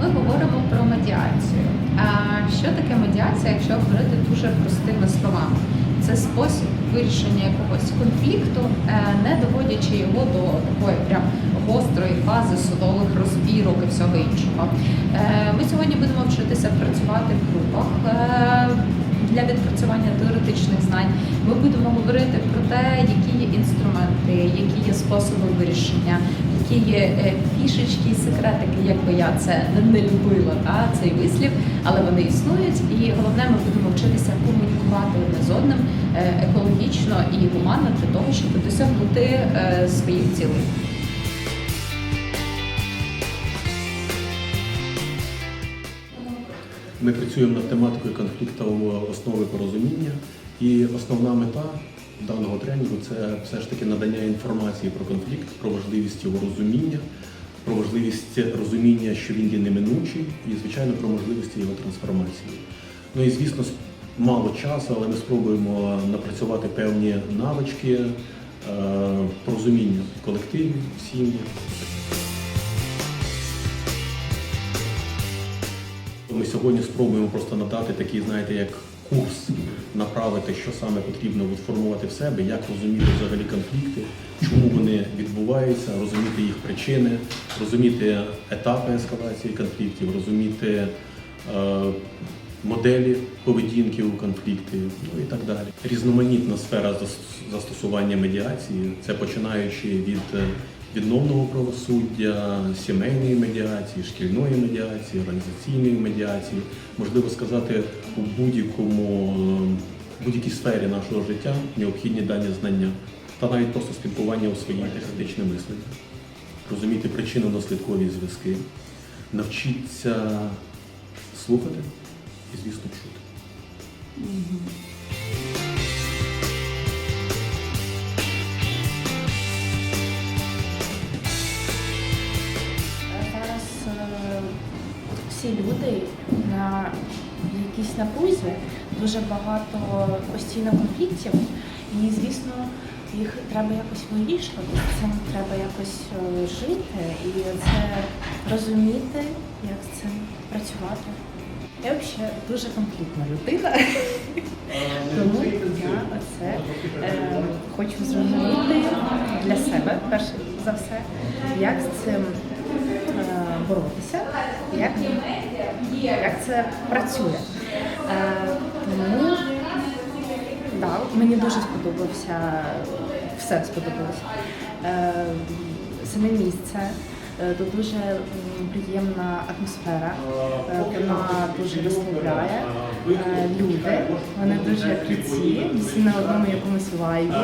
Ми говоримо про медіацію. А що таке медіація, якщо говорити дуже простими словами? Це спосіб вирішення якогось конфлікту, е, не доводячи його до такої прям гострої фази судових розбірок і всього іншого. Е, Ми сьогодні будемо вчитися працювати в групах. Знань ми будемо говорити про те, які є інструменти, які є способи вирішення, які є е, фішечки і секретики, як би я це не любила, та цей вислів, але вони існують. І головне, ми будемо вчитися комунікувати одне з одним е, екологічно і гуманно для того, щоб досягнути е, своїх цілей. Ми працюємо над тематикою конфлікту основи порозуміння, і основна мета даного тренінгу це все ж таки надання інформації про конфлікт, про важливість його розуміння, про важливість розуміння, що він є неминучий, і, звичайно, про можливості його трансформації. Ну і звісно, мало часу, але ми спробуємо напрацювати певні навички е, порозуміння в колективі, сім'ї. Ми сьогодні спробуємо просто надати такий, знаєте, як курс, направити, що саме потрібно от формувати в себе, як розуміти взагалі конфлікти, чому вони відбуваються, розуміти їх причини, розуміти етапи ескалації конфліктів, розуміти е, моделі поведінки у конфлікті, ну і так далі. Різноманітна сфера застосування медіації, це починаючи від е, відновного правосуддя, сімейної медіації, шкільної медіації, організаційної медіації, можливо сказати, у будь-якому е, будь-якій сфері нашого життя необхідні дані знання та навіть просто спілкування у своїй критичне мислення, розуміти причинно-наслідкові зв'язки, навчитися слухати і, звісно, чути. Зараз всі люди на якійсь напрузі, дуже багато постійно конфліктів, і звісно, їх треба якось вирішувати. З цим треба якось е, жити і це розуміти, як з цим працювати. Я взагалі дуже конфліктна людина, тому я оце е, хочу зрозуміти для себе, перш за все, як з цим е, боротися, як це працює. Е, тому да, мені дуже сподобався, все сподобалося. Е, саме місце. е, Тут дуже приємна атмосфера, вона дуже розслабляє. Люди, вони дуже круті, всі на одному якомусь вайбі.